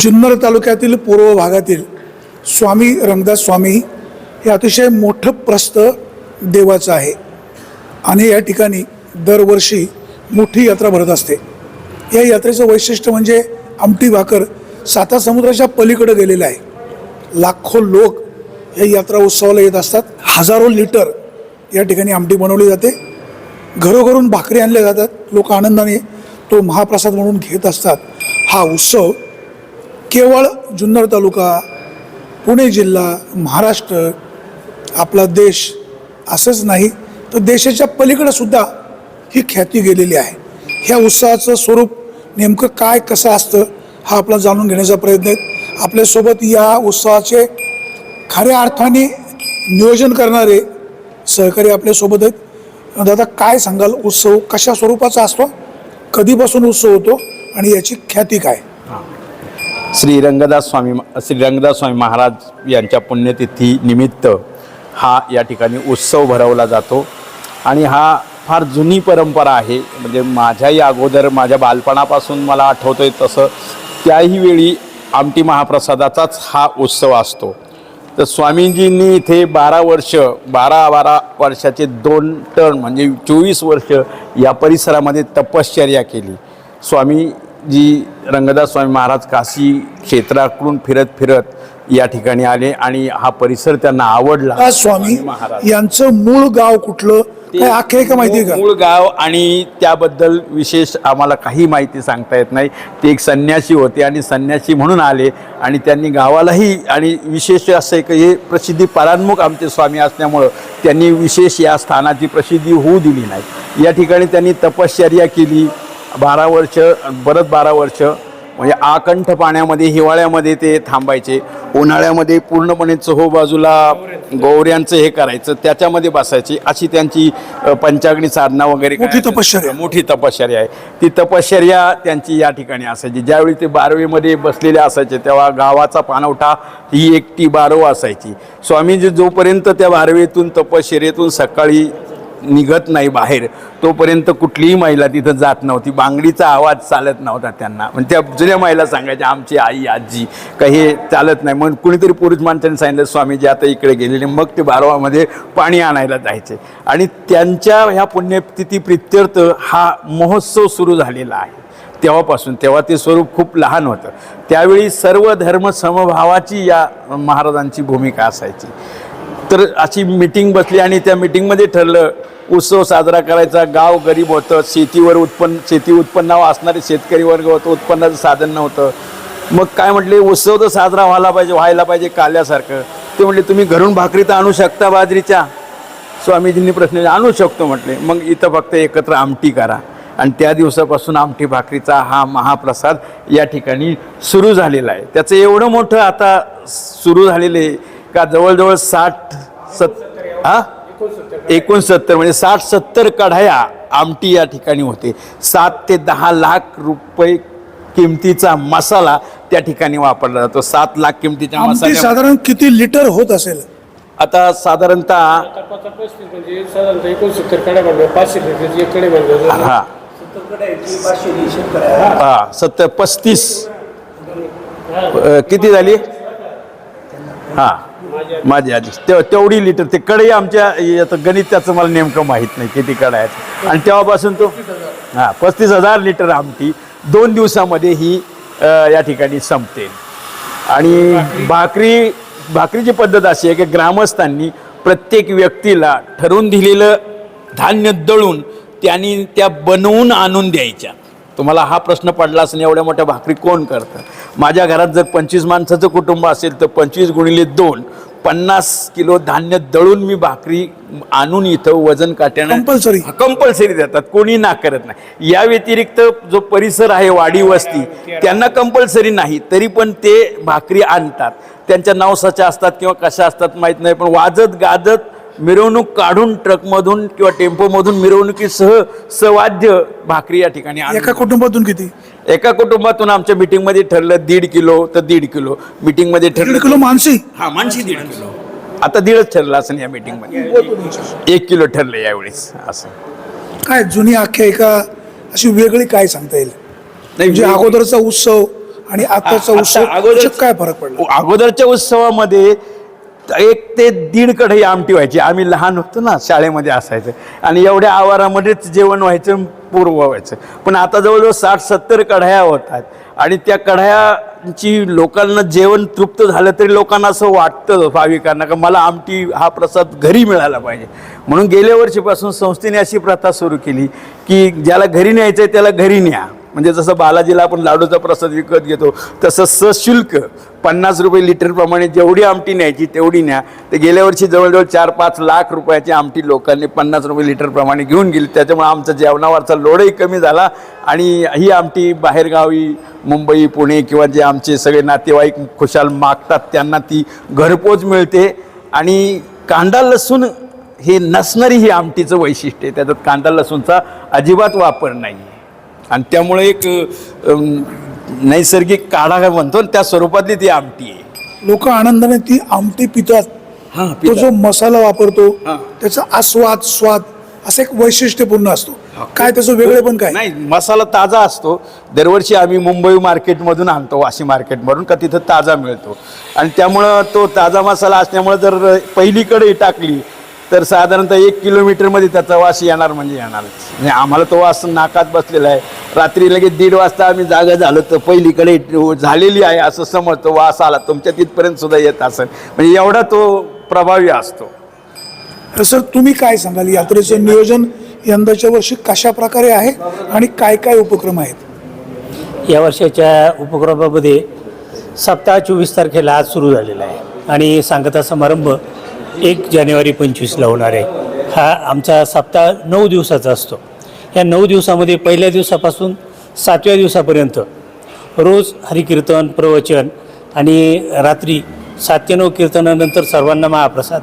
जुन्नर तालुक्यातील पूर्व भागातील स्वामी रंगदास स्वामी हे अतिशय मोठं प्रस्त देवाचं आहे. आणि या ठिकाणी दरवर्षी मोठी यात्रा भरत असते. या यात्रेचं वैशिष्ट्य म्हणजे आमटी भाकर साता समुद्राच्या पलीकडे गेलेलं आहे. लाखो लोक या यात्रा उत्सवाला येत असतात. हजारो लिटर या ठिकाणी आमटी बनवली जाते. घरोघरून भाकरी आणल्या जातात. लोक आनंदाने तो महाप्रसाद म्हणून घेत असतात. हा उत्सव केवळ जुन्नर तालुका पुणे जिल्हा महाराष्ट्र आपला देश असंच नाही तर देशाच्या पलीकडं सुद्धा ही ख्याती गेलेली आहे. ह्या उत्साहाचं स्वरूप नेमकं काय कसं असतं हा आपला जाणून घेण्याचा प्रयत्न आहे. आपल्यासोबत या उत्सवाचे खऱ्या अर्थाने नियोजन करणारे सहकारी आपल्यासोबत आहेत. दादा काय सांगाल? उत्सव कशा स्वरूपाचा असतो? कधीपासून उत्सव होतो? आणि याची ख्याती काय? श्री रंगदास स्वामी श्री रंगदास स्वामी महाराज यांच्या पुण्यतिथी निमित्त हा या ठिकाणी उत्सव भरवला जातो. आणि हा फार जुनी परंपरा आहे. म्हणजे माझ्याही अगोदर माझ्या बालपणापासून मला आठवतोय तसं त्याही वेळी आमटी महाप्रसादाचाच हा उत्सव असतो. तर स्वामीजींनी इथे बारा वर्ष बारा बारा वर्षाचे दोन टर्न म्हणजे चोवीस वर्ष या परिसरामध्ये तपश्चर्या केली. स्वामी स्वामीजी रंगदास स्वामी महाराज काशी क्षेत्राकडून फिरत फिरत या ठिकाणी आले आणि हा परिसर त्यांना आवडला. का स्वामी महाराज. यांचं मूळ गाव कुठलं? आख्यायिका माहिती का? मूळ गाव आणि त्याबद्दल विशेष आम्हाला काही माहिती सांगता येत नाही. ते एक संन्यासी होते आणि संन्यासी म्हणून आले आणि त्यांनी गावालाही आणि विशेष असं आहे की हे प्रसिद्धी परान्मुख आमचे स्वामी असल्यामुळं त्यांनी विशेष या स्थानाची प्रसिद्धी होऊ दिली नाही. या ठिकाणी त्यांनी तपश्चर्या केली. बारा वर्ष परत बारा वर्ष म्हणजे आकंठ पाण्यामध्ये हिवाळ्यामध्ये ते थांबायचे. उन्हाळ्यामध्ये पूर्णपणे चहो बाजूला गौऱ्यांचं हे करायचं त्याच्यामध्ये बसायची. अशी त्यांची पंचाग्नी साधना वगैरे मोठी. तपश्चर्या. मोठी तपश्चर्या आहे. ती तपश्चर्या त्यांची या ठिकाणी असायची. ज्यावेळी ते बारवीमध्ये बसलेले असायचे तेव्हा गावाचा पाणवठा ही एकटी बारव असायची. स्वामीजी जोपर्यंत त्या बारवीतून तपश्चर्येतून सकाळी निघत नाही बाहेर. तोपर्यंत कुठलीही महिला तिथं जात नव्हती. बांगडीचा आवाज चालत नव्हता त्यांना. म्हणजे त्या जुन्या महिला सांगायच्या आमची आई आजी काही हे चालत नाही. मग कुणीतरी पुरुष माणसाने सांगितलं स्वामीजी आता इकडे गेलेले. मग ते बारवामध्ये पाणी आणायला जायचे. आणि त्यांच्या ह्या पुण्यतिथी प्रित्यर्थ हा महोत्सव सुरू झालेला आहे. तेव्हापासून. तेव्हा ते स्वरूप खूप लहान होतं. त्यावेळी सर्व धर्म समभावाची या महाराजांची भूमिका असायची. तर अशी मिटिंग बसली आणि त्या मिटिंगमध्ये ठरलं उत्सव साजरा करायचा. गाव गरीब होतं. शेतीवर उत्पन्न शेती उत्पन्नावर असणारे शेतकरी वर्ग होतं. उत्पन्नाचं साधन नव्हतं. मग काय म्हटले? उत्सव तर साजरा व्हायला पाहिजे व्हायला पाहिजे काल्यासारखं. ते म्हटले तुम्ही घरून भाकरी तर आणू शकता बाजरीच्या. स्वामीजींनी प्रश्न आणू शकतो म्हटले. मग इथं फक्त एकत्र आमटी करा. आणि त्या दिवसापासून आमटी भाकरीचा हा महाप्रसाद या ठिकाणी सुरू झालेला आहे. त्याचं एवढं मोठं आता सुरू झालेलं आहे का? जवळजवळ साठ सत हां? एकोणसत्तर म्हणजे साठ सत्तर कढाया आमटी या ठिकाणी होते. सात ते दहा लाख रुपये किमतीचा मसाला त्या ठिकाणी वापरला जातो. सात लाख किमतीच्या आमटी मसाल्या साधारण किती लिटर होत असेल? आता साधारणतः पस्तीस म्हणजे साधारणतः एकोणसत्तरकडे म्हणलं पाचशे लिटरची एक कडे म्हणलं हा. हा सत्तर पस्तीस. अ, किती झाली? हा. माझी आजी. तेव तेवढी लिटर ते कडे आमच्या याचं गणित त्याचं मला नेमकं माहीत नाही किती कडे आहेत. आणि तेव्हापासून तो हा पस्तीस हजार लिटर आमटी दोन दिवसामध्ये ही या ठिकाणी संपते. आणि भाकरी भाकरीची पद्धत अशी आहे की ग्रामस्थांनी प्रत्येक व्यक्तीला ठरवून दिलेलं धान्य दळून त्यांनी त्या बनवून आणून द्यायच्या. तुम्हाला हा प्रश्न पडला असेल एवढ्या मोठ्या भाकरी कोण करतं? माझ्या घरात जर पंचवीस माणसाचं कुटुंब असेल तर पंचवीस गुणिले दोन पन्नास किलो धान्य दळून मी भाकरी आणून इथं वजन काट्यानं Compulsory. कंपल्सरी देतात. कोणी ना करत नाही. या व्यतिरिक्त जो परिसर आहे वाडी वस्ती त्यांना कंपल्सरी नाही. तरी पण ते भाकरी आणतात. त्यांच्या नवसाच्या असतात किंवा कशा असतात माहीत नाही पण वाजत गाजत मिरवणूक काढून ट्रकमधून किंवा टेम्पोमधून मिरवणुकीसह सवाद्य भाकरी या ठिकाणी एका कुटुंबातून किती? एका कुटुंबातून आमच्या मीटिंगमध्ये ठरलं दीड किलो तर दीड किलो. मीटिंगमध्ये दीड ठरलं किलो मानसी? हा मानशी दीड किलो. आता दीडच ठरलं असं या मीटिंगमध्ये. एक किलो ठरलं यावेळेस असं. काय जुनी आख्यायिका अशी वेगळी काय सांगता येईल? नाही म्हणजे अगोदरचा उत्सव आणि आताचा आता उत्सव अगोदर- काय फरक पडला? अगोदरच्या उत्सवामध्ये एक ते दीड कढई आमटी व्हायची. आम्ही लहान होतो ना शाळेमध्ये असायचं. आणि एवढ्या आवारामध्येच जेवण व्हायचं. पूर्व व्हायचं पण आता जवळजवळ साठ सत्तर कढया होतात. आणि त्या कढयांची लोकांना जेवण तृप्त झालं तरी लोकांना असं वाटतं भाविकांना का मला आमटी हा प्रसाद घरी मिळाला पाहिजे. म्हणून गेल्या वर्षीपासून संस्थेने अशी प्रथा सुरू केली की ज्याला घरी न्यायचं आहे त्याला घरी न्या. म्हणजे जसं बालाजीला आपण लाडूचा प्रसाद विकत घेतो तसं सशुल्क पन्नास रुपये लिटरप्रमाणे जेवढी आमटी न्यायची तेवढी न्या. ते गेल्या वर्षी जवळजवळ चार पाच लाख रुपयाची आमटी लोकांनी पन्नास रुपये लिटरप्रमाणे घेऊन गेली. त्याच्यामुळे आमचा जेवणावरचा लोडही कमी झाला आणि ही आमटी बाहेरगावी मुंबई पुणे किंवा जे आमचे सगळे नातेवाईक खुशाल मागतात त्यांना ती घरपोच मिळते. आणि कांदा लसूण हे नसणारी ही आमटीचं वैशिष्ट्य आहे. त्याच्यात कांदा लसूणचा अजिबात वापर नाही आहे आणि त्यामुळे एक नैसर्गिक काढा काय म्हणतो त्या स्वरूपातली ती आमटी आहे. लोक आनंदाने ती आमटी पितात. हां तो जो मसाला वापरतो. त्याचा आस्वाद स्वाद असं एक वैशिष्ट्यपूर्ण असतो. काय त्याचं वेगळे पण काय? नाही मसाला ताजा असतो. दरवर्षी आम्ही मुंबई मार्केटमधून आणतो वाशी मार्केटमधून का तिथं ताजा मिळतो. आणि त्यामुळं तो ताजा मसाला असल्यामुळं जर पहिली कढई टाकली तर साधारणतः एक किलोमीटरमध्ये त्याचा वास येणार म्हणजे येणार. म्हणजे आम्हाला तो वास नाकात बसलेला आहे. रात्री लगेच दीड वाजता आम्ही जागा झालो तर पहिली कढई झालेली आहे असं समजतो वास आला. तुमच्या तिथपर्यंत सुद्धा येत असेल. म्हणजे एवढा तो प्रभावी असतो. सर तुम्ही काय सांगाल? यात्रेचं नियोजन यंदाच्या वर्षी कशा प्रकारे आहे आणि काय काय उपक्रम आहेत? या वर्षाच्या उपक्रमामध्ये सप्ताह चोवीस तारखेला आज सुरू झालेला आहे. आणि सांगता समारंभ एक जानेवारी पंचवीसला होणार आहे. हा आमचा सप्ताह नऊ दिवसाचा असतो. या नऊ दिवसामध्ये पहिल्या दिवसापासून सातव्या दिवसापर्यंत रोज हरिकीर्तन प्रवचन आणि रात्री सात ते नऊ कीर्तनानंतर सर्वांना महाप्रसाद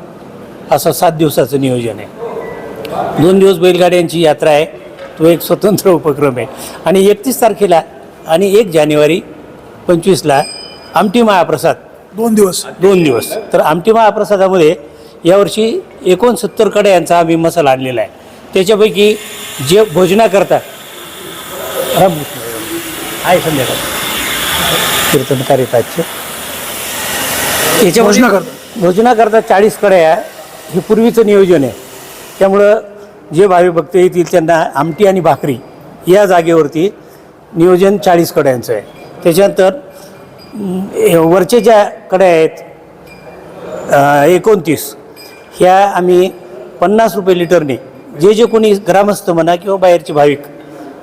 असं सात दिवसाचं नियोजन आहे. दोन दिवस बैलगाड्यांची यात्रा आहे. तो एक स्वतंत्र उपक्रम आहे. आणि एकतीस तारखेला आणि एक जानेवारी पंचवीसला आमटी महाप्रसाद दोन दिवस. दोन दिवस. तर आमटी महाप्रसादामध्ये यावर्षी एकोणसत्तर कड्यांचा आम्ही मसाला आणलेला आहे. त्याच्यापैकी जे भोजनाकरता आहे संध्याकाळ. कीर्तनकार आजचे याच्या भोजनाकरता? भोजनाकरता चाळीस कड्या हे पूर्वीचं नियोजन आहे. त्यामुळं जे भावी भक्त येतील त्यांना आमटी आणि भाकरी या जागेवरती नियोजन चाळीस कड्यांचं आहे. त्याच्यानंतर वरचे ज्या कड्या आहेत एकोणतीस ह्या आम्ही पन्नास रुपये लिटरने जे जे कोणी ग्रामस्थ म्हणा किंवा बाहेरचे भाविक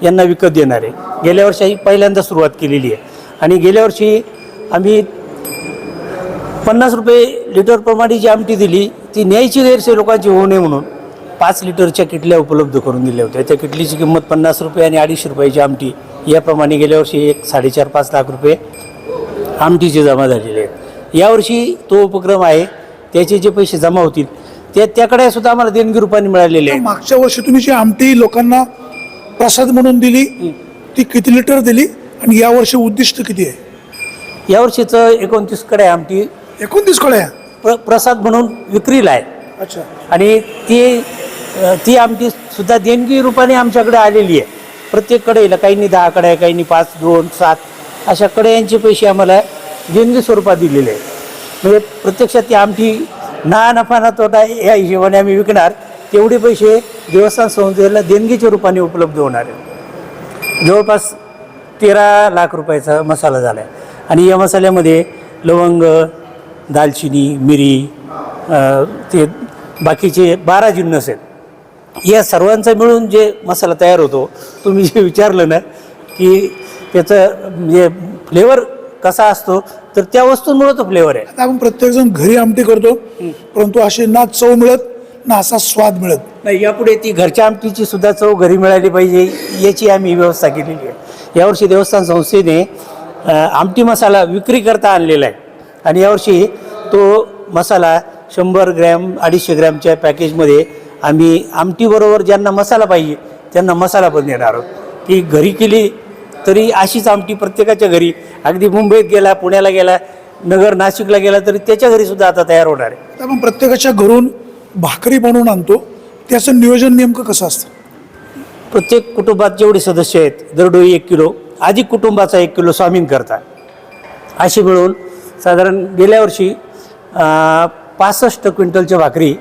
यांना विकत देणार आहे. गेल्या वर्षी पहिल्यांदा सुरुवात केलेली आहे. आणि गेल्या वर्षी आम्ही पन्नास रुपये लिटरप्रमाणे जी आमटी दिली ती न्यायची गैरसोय लोकांची होऊ नये म्हणून पाच लिटरच्या किटल्या उपलब्ध करून दिल्या होत्या. त्या किटलीची किंमत पन्नास रुपये आणि अडीचशे रुपयाची आमटी याप्रमाणे गेल्या वर्षी एक साडेचार पाच लाख रुपये आमटीचे जमा झालेले आहेत. यावर्षी तो उपक्रम आहे त्याचे जे पैसे जमा होतील ते त्याकडे सुद्धा आम्हाला देणगी रूपाने मिळालेले आहे. मागच्या वर्षी तुम्ही जी आमटी लोकांना प्रसाद म्हणून दिली ती किती लिटर दिली आणि या वर्षी उद्दिष्ट किती आहे? यावर्षीचं एकोणतीसकडे आमटी एकोणतीस कळ्या प्र प्रसाद म्हणून विक्रीला आहे. अच्छा. आणि ती ती आमची सुद्धा देणगी रूपाने आमच्याकडे आलेली आहे. प्रत्येक कडेला काहींनी दहा कड्या काहींनी पाच दोन सात अशा कड्यांचे पैसे आम्हाला देणगी स्वरूपात दिलेले आहेत म्हणजे प्रत्यक्षात ती आमची ना नफा ना तोटा या हिशोबाने आम्ही विकणार. तेवढे पैसे देवस्थान संस्थेला देणगीच्या रूपाने उपलब्ध होणार आहे. जवळपास तेरा लाख रुपयाचा मसाला झाला आहे आणि या मसाल्यामध्ये लवंग दालचिनी मिरी ते बाकीचे बारा जिन्नस आहेत. या सर्वांचा मिळून जे मसाला तयार होतो तुम्ही जे विचारलं ना की त्याचं म्हणजे फ्लेवर कसा असतो तर त्या वस्तूंमुळे तो फ्लेवर आहे. आता आपण प्रत्येकजण घरी आमटी करतो परंतु अशी ना चव मिळत ना असा स्वाद मिळत. नाही यापुढे ती घरच्या आमटीची सुद्धा चव घरी मिळाली पाहिजे याची आम्ही व्यवस्था केलेली आहे. यावर्षी देवस्थान संस्थेने अ, आमटी मसाला विक्री करता आणलेला आहे. आणि यावर्षी तो मसाला शंभर ग्रॅम अडीचशे ग्रॅमच्या पॅकेजमध्ये आम्ही आमटीबरोबर ज्यांना मसाला पाहिजे त्यांना मसाला पण देणार आहोत. ती घरी केली तरी अशीच आमटी प्रत्येकाच्या घरी. अगदी मुंबईत गेला पुण्याला गेला नगर नाशिकला गेला तरी त्याच्या घरी सुद्धा आता तयार होणार आहे. आपण प्रत्येकाच्या घरून भाकरी बनवून आणतो. त्याचं नियोजन नेमकं कसं असतं? प्रत्येक कुटुंबात जेवढे सदस्य आहेत दरडोई एक किलो अधिक कुटुंबाचा एक किलो स्वामीन करता अशी मिळून साधारण गेल्या वर्षी पासष्ट क्विंटलच्या भाकरी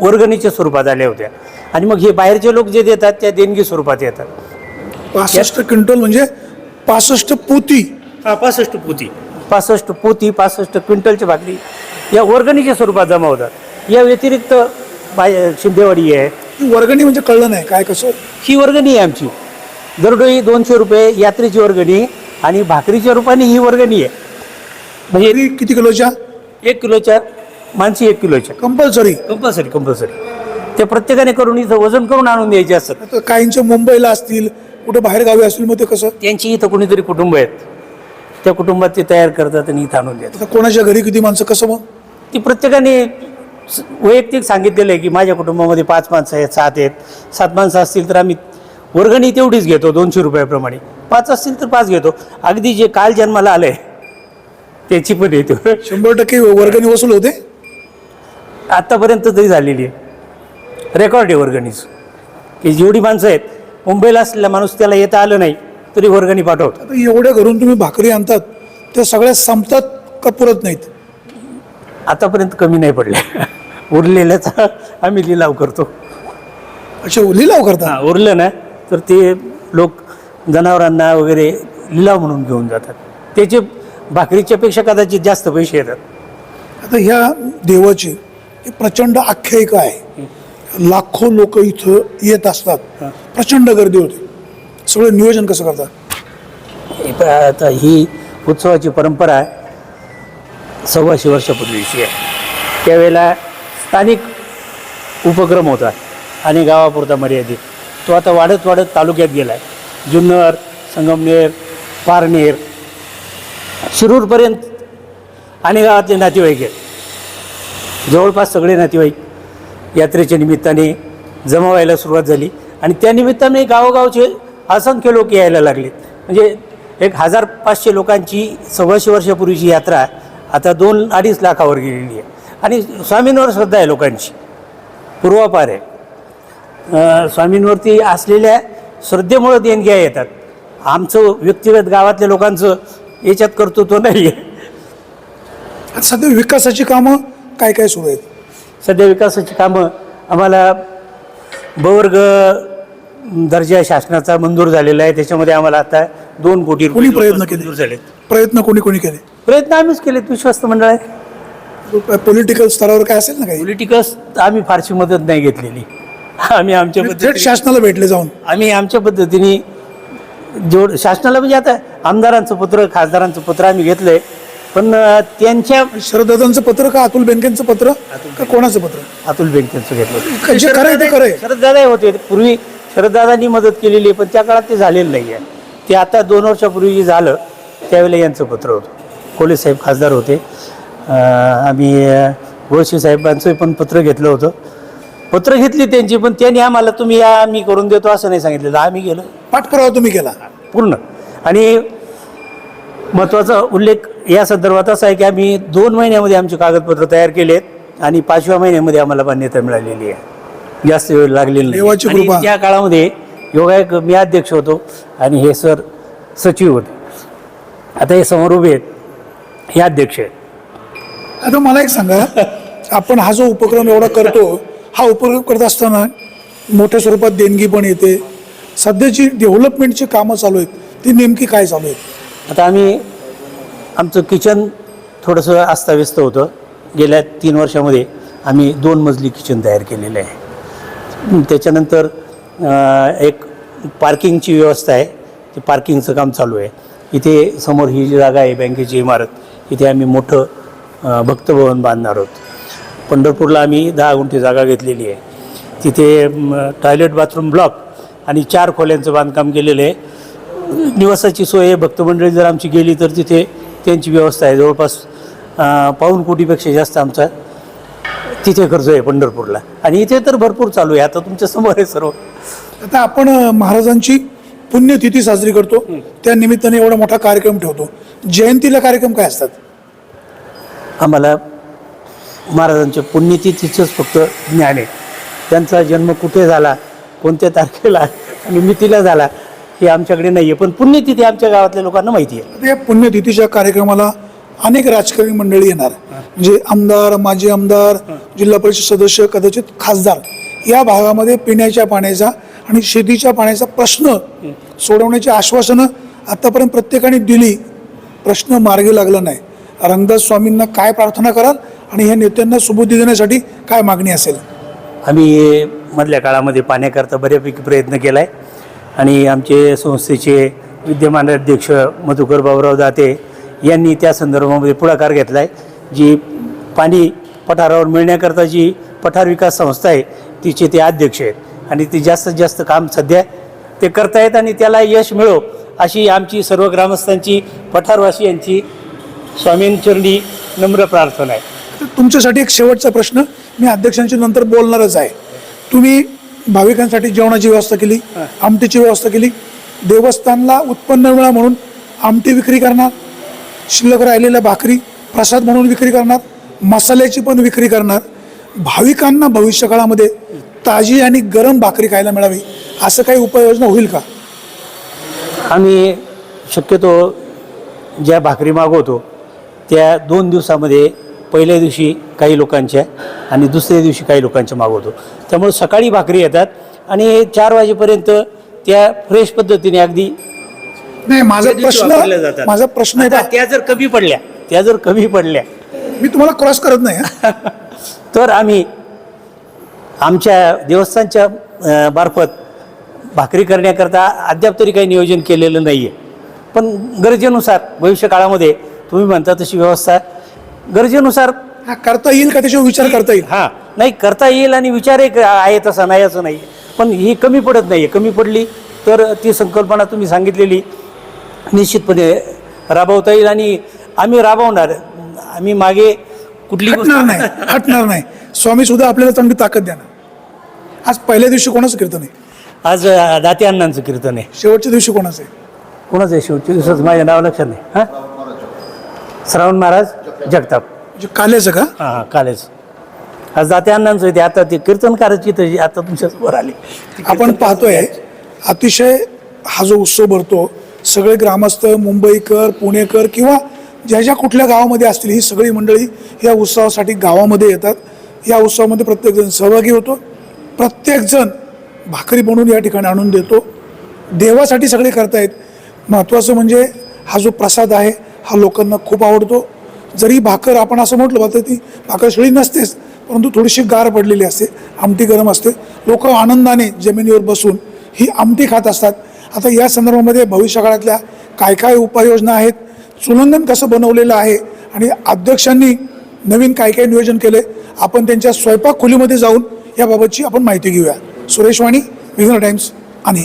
वर्गणीच्या स्वरूपात आल्या होत्या. आणि मग हे बाहेरचे लोक जे देतात त्या देणगी स्वरूपात येतात. पासष्ट क्विंटल म्हणजे पासष्ट पोती. हा पासष्ट पोती. पासष्ट पोती पासष्ट क्विंटलच्या भाकरी. या वर्गणीच्या स्वरूपात जमा होतात. या व्यतिरिक्त बाय शिंदेवाडी आहे ही वर्गणी म्हणजे कळलं नाही काय कसं? ही वर्गणी आहे आमची. दरडोई दोनशे रुपये यात्रेची वर्गणी आणि भाकरीच्या रूपाने ही वर्गणी आहे. म्हणजे किती किती किलोच्या? एक किलोच्या माणसी एक किलोच्या. कंपल्सरी. Compulsory compulsory. ते प्रत्येकाने करून इथं वजन करून आणून द्यायचे असतात. आता काहींचे मुंबईला असतील कुठे बाहेर गावी असतील मग ते कसं? त्यांची इथं कोणीतरी कुटुंब आहेत. त्या कुटुंबात ते तयार करतात आणि इथं आणून देतात. आता कोणाच्या घरी किती माणसं कसं मग? ती प्रत्येकाने स- वैयक्तिक सांगितलेलं आहे की माझ्या कुटुंबामध्ये पाच माणसं आहेत सात आहेत. सात माणसं असतील तर आम्ही वर्गणी तेवढीच घेतो दोनशे रुपयाप्रमाणे. पाच असतील तर पाच घेतो. अगदी जे काल जन्माला आलंय त्याची पण येतो शंभर टक्के वर्गणी वसूल होते? आत्तापर्यंत तरी झालेली आहे. रेकॉर्ड आहे वर्गणीच. की जेवढी माणसं आहेत मुंबईला असलेला माणूस त्याला येता आलं नाही तरी वर्गणी पाठवतो आता एवढ्या घरून तुम्ही भाकरी आणतात त्या सगळ्या संपतात का पुरत नाहीत? आतापर्यंत कमी नाही पडले उरलेल्याचा आम्ही लिलाव करतो. असे लिलाव करता? हा, उरलं ना तर ते लोक जनावरांना वगैरे लिलाव म्हणून घेऊन जातात. त्याचे भाकरीच्या पेक्षा कदाचित जास्त पैसे येतात. आता ह्या देवाची ही प्रचंड आख्यायिका आहे. लाखो लोक इथं येत असतात. प्रचंड गर्दी होती. सगळं नियोजन कसं करतात? आता ही उत्सवाची परंपरा सव्वाशे वर्षापूर्वीची आहे. त्यावेळेला स्थानिक उपक्रम होता आणि गावापुरता मर्यादित. तो आता वाढत वाढत तालुक्यात गेला आहे जुन्नर संगमनेर पारनेर शिरूरपर्यंत आणि गावातले नातेवाईक आहेत. जवळपास सगळे नातेवाईक यात्रेच्या निमित्ताने जमा व्हायला सुरुवात झाली. आणि त्या निमित्ताने गावोगावचे असंख्य लोक यायला लागले. म्हणजे एक हजार पाचशे लोकांची सव्वाशे वर्षापूर्वीची यात्रा आता दोन अडीच लाखावर गेलेली आहे. आणि स्वामींवर श्रद्धा आहे लोकांची. पूर्वापार आहे. स्वामींवरती असलेल्या श्रद्धेमुळं देणग्या येतात. आमचं व्यक्तिगत गावातल्या लोकांचं याच्यात कर्तृत्व नाही आहे सध्या विकासाची कामं काय काय सुरू आहेत? सध्या विकासाची कामं आम्हाला बवर्ग दर्जा शासनाचा मंजूर झालेला आहे. त्याच्यामध्ये आम्हाला आता दोन कोटी रुपये कोणी प्रयत्न केले? झालेत. प्रयत्न कोणी कोणी केले? प्रयत्न आम्हीच केलेत विश्वस्त मंडळ आहे. पॉलिटिकल स्तरावर काय असेल ना काही? पॉलिटिकस आम्ही फारशी मदत नाही घेतलेली. आम्ही आमच्या थेट पद्धतीने शासनाला भेटले जाऊन. आम्ही आमच्या पद्धतीने जोड शासनाला म्हणजे आता आमदारांचं पत्र खासदारांचं पत्र आम्ही घेतलंय. पण अं, त्यांच्या शरददादांचं पत्र का अतुल बेनकेंचं पत्र? का कोणाचं पत्र? अतुल बँकेचं घेतलं जे खरं आहे ते खरं आहे. शरददादा होते. पूर्वी शरददादांनी मदत केलेली आहे पण त्या काळात ते झालेलं नाही आहे. ते आता दोन वर्षापूर्वी जे झालं त्यावेळेला यांचं पत्र होतं. कोले साहेब खासदार होते. अं, आम्ही अं, गोळशी साहेबांचं पण पत्र घेतलं होतं. पत्र घेतली त्यांची पण त्यांनी आम्हाला तुम्ही या मी करून देतो असं नाही सांगितलेलं. आम्ही गेलो. पाठपुरावा तुम्ही केला. पूर्ण. आणि महत्त्वाचा उल्लेख या संदर्भात असा आहे की आम्ही दोन महिन्यामध्ये आमचे कागदपत्र तयार केलेत आणि पाचव्या महिन्यामध्ये आम्हाला मान्यता मिळालेली आहे. जास्त वेळ लागलेला नाही. आणि. त्या काळामध्ये योगायोग मी अध्यक्ष होतो आणि हे सर सचिव होते. आता हे समोर उभे आहेत. हे अध्यक्ष आहेत. आता मला एक सांगा आपण हा जो उपक्रम एवढा करतो हा उपक्रम करत असताना मोठ्या स्वरूपात देणगी पण येते. सध्याची डेव्हलपमेंटची कामं चालू आहेत. ती नेमकी काय चालू आहेत? आता आम्ही आमचं किचन थोडंसं अस्ताव्यस्त होतं. गेल्या तीन वर्षामध्ये आम्ही दोन मजली किचन तयार केलेलं आहे. त्याच्यानंतर एक पार्किंगची व्यवस्था आहे. ते पार्किंगचं काम चालू आहे. इथे समोर ही जी जागा आहे बँकेची इमारत. इथे आम्ही मोठं भक्तभवन बांधणार आहोत. पंढरपूरला आम्ही दहा गुंठे जागा घेतलेली आहे. तिथे टॉयलेट बाथरूम ब्लॉक आणि चार खोल्यांचं बांधकाम केलेलं आहे. निवासाची सोय आहे. भक्तमंडळी जर आमची गेली तर तिथे त्यांची व्यवस्था आहे. जवळपास अं, पाऊण कोटीपेक्षा जास्त आमचा तिथे खर्च आहे पंढरपूरला. आणि इथे तर भरपूर चालू आहे. आता तुमच्यासमोर आहे सर्व. आता आपण महाराजांची पुण्यतिथी साजरी करतो. त्या निमित्ताने एवढा मोठा कार्यक्रम ठेवतो. जयंतीला कार्यक्रम काय असतात? आम्हाला महाराजांच्या पुण्यतिथीचंच फक्त ज्ञान आहे. त्यांचा जन्म कुठे झाला कोणत्या तारखेला आणि मितीला झाला हे आमच्याकडे नाही आहे पण पुण्यतिथी आमच्या गावातल्या लोकांना माहिती आहे. या पुण्यतिथीच्या कार्यक्रमाला अनेक राजकारणी मंडळी येणार. म्हणजे आमदार माजी आमदार जिल्हा परिषद सदस्य कदाचित खासदार या भागामध्ये पिण्याच्या पाण्याचा आणि शेतीच्या पाण्याचा प्रश्न सोडवण्याची आश्वासनं आतापर्यंत प्रत्येकाने दिली. प्रश्न मार्गी लागला नाही. रंगदास स्वामींना काय प्रार्थना कराल आणि ह्या नेत्यांना सुबुद्धी देण्यासाठी काय मागणी असेल? आम्ही मधल्या काळामध्ये पाण्याकरता बऱ्यापैकी प्रयत्न केला आहे आणि आमचे संस्थेचे विद्यमान अध्यक्ष मधुकर बाबुराव दाते यांनी त्या संदर्भामध्ये पुढाकार घेतला आहे जी पाणी पठारावर मिळण्याकरता जी पठार विकास संस्था आहे तिचे ते अध्यक्ष आहेत. आणि ते जास्तीत जास्त काम सध्या ते करतायत आणि त्याला यश मिळो अशी आमची सर्व ग्रामस्थांची पठारवासियांची स्वामींचरणी नम्र प्रार्थना आहे. तर तुमच्यासाठी एक शेवटचा प्रश्न मी अध्यक्षांशी नंतर बोलणारच आहे. तुम्ही भाविकांसाठी जेवणाची व्यवस्था केली आमटीची व्यवस्था केली. देवस्थानला उत्पन्न मिळा म्हणून आमटी विक्री करणार शिल्लक राहिलेल्या भाकरी प्रसाद म्हणून विक्री करणार मसाल्याची पण विक्री करणार. भाविकांना भविष्य काळामध्ये ताजी आणि गरम भाकरी खायला मिळावी असं काही उपाययोजना होईल का? आम्ही शक्यतो ज्या भाकरी मागवतो त्या दोन दिवसामध्ये पहिल्या दिवशी काही लोकांच्या आणि दुसऱ्या दिवशी काही लोकांच्या मागवतो त्यामुळे सकाळी भाकरी येतात आणि चार वाजेपर्यंत त्या फ्रेश पद्धतीने अगदी नाही माझा प्रश्न जातात. माझा प्रश्न आता त्या जर कमी पडल्या त्या जर कमी पडल्या मी तुम्हाला क्रॉस करत नाही हं. तर आम्ही आमच्या देवस्थानच्या मार्फत भाकरी करण्याकरता अद्याप तरी काही नियोजन केलेलं नाही आहे पण गरजेनुसार भविष्य काळामध्ये तुम्ही म्हणता तशी व्यवस्था गरजेनुसार हा करता येईल का त्याच्यावर विचार करता येईल? हां. नाही करता येईल आणि विचार एक आहे तसा नाही असं नाही. पण ही कमी पडत नाही आहे कमी पडली तर ती संकल्पना तुम्ही सांगितलेली निश्चितपणे राबवता येईल आणि आम्ही राबवणार. आम्ही मागे कुठली हटणार नाही हटणार नाही. स्वामी सुद्धा आपल्याला चांगली ताकद द्या ना आज पहिल्या दिवशी कोणाचं कीर्तन आहे? आज दाते अण्णांचं कीर्तन आहे. शेवटच्या दिवशी कोणाचं आहे? कोणाचं आहे शेवटच्या दिवसाचं? माझ्या नाव लक्षात नाही. हां? श्रावण महाराज? जगताप. म्हणजे काल्याचं का? हां हां कालेज. आज दाते अण्णांचं आहे ते आता ते कीर्तनकाराची तर आता तुमच्यासमोर आली. आपण पाहतोय अतिशय हा जो उत्सव भरतो सगळे ग्रामस्थ मुंबईकर पुणेकर किंवा ज्या ज्या कुठल्या गावामध्ये असतील ही सगळी मंडळी या उत्सवासाठी गावामध्ये येतात. या उत्सवामध्ये प्रत्येकजण सहभागी होतो. प्रत्येकजण भाकरी बनवून या ठिकाणी आणून देतो. देवासाठी सगळे करतायत. महत्त्वाचं म्हणजे हा जो प्रसाद आहे हा लोकांना खूप आवडतो. जरी भाकर आपण असं म्हटलं तर ती भाकर शिळी नसतेच परंतु थोडीशी गार पडलेली असते आमटी गरम असते. लोक आनंदाने जमिनीवर बसून ही आमटी खात असतात. आता या संदर्भामध्ये भविष्यकाळातल्या काय काय उपाययोजना आहेत चुलंगन कसं बनवलेलं आहे आणि अध्यक्षांनी नवीन काय काय नियोजन केले आपण त्यांच्या स्वयंपाक खोलीमध्ये जाऊन याबाबतची आपण माहिती घेऊया. सुरेश वाणी विघ्न टाइम्स आणि